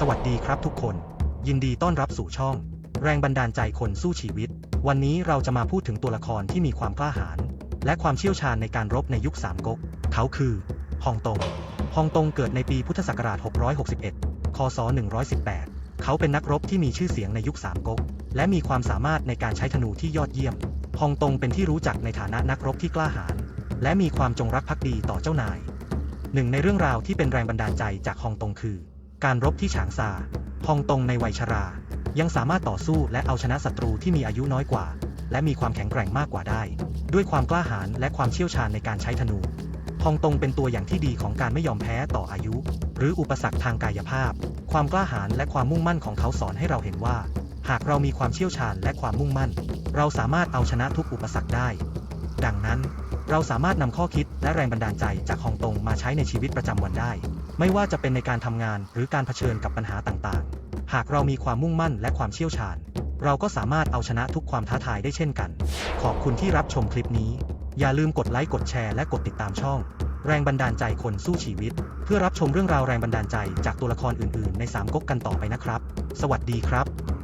สวัสดีครับทุกคน ยินดีต้อนรับสู่ช่อง แรงบันดาลใจคนสู้ชีวิต วันนี้เราจะมาพูดถึงตัวละครที่มีความกล้าหาญและความเชี่ยวชาญในการรบในยุคสามก๊กเขาคือฮองตงฮองตงเกิดในปีพุทธศักราช 661 คศ 118 เขาเป็นนักรบที่มีชื่อเสียงในยุคสามก๊กและมีความสามารถในการใช้ธนูที่ยอดเยี่ยมฮองตงเป็นที่รู้จักในฐานะนักรบที่กล้าหาญและมีความจงรักภักดีต่อเจ้านายหนึ่งในเรื่องราวที่เป็นแรงบันดาลใจจากฮองตงคือ การรบที่ฉางซาฮองตงในวัยชรา ยังสามารถต่อสู้และเอาชนะศัตรูที่มีอายุน้อยกว่า และมีความแข็งแกร่งมากกว่าได้ ด้วยความกล้าหาญและความเชี่ยวชาญในการใช้ธนูฮองตงเป็นตัวอย่างที่ดีของการไม่ยอมแพ้ต่ออายุ หรืออุปสรรคทางกายภาพ ความกล้าหาญและความมุ่งมั่นของเขาสอนให้เราเห็นว่า หากเรามีความเชี่ยวชาญและความมุ่งมั่น เราสามารถเอาชนะทุกอุปสรรคได้ ดังนั้น เราสามารถนำข้อคิดและแรงบันดาลใจจากฮองตงมาใช้ในชีวิตประจำวันได้ ไม่ว่าจะเป็นในการทำงานหรือการเผชิญกับปัญหาต่างๆ หากเรามีความมุ่งมั่นและความเชี่ยวชาญ เราก็สามารถเอาชนะทุกความท้าทายได้เช่นกัน ขอบคุณที่รับชมคลิปนี้ อย่าลืมกดไลค์กดแชร์และกดติดตามช่อง แรงบันดาลใจคนสู้ชีวิต เพื่อรับชมเรื่องราวแรงบันดาลใจจากตัวละครอื่นๆ ในสามก๊กกันต่อไปนะครับ สวัสดีครับ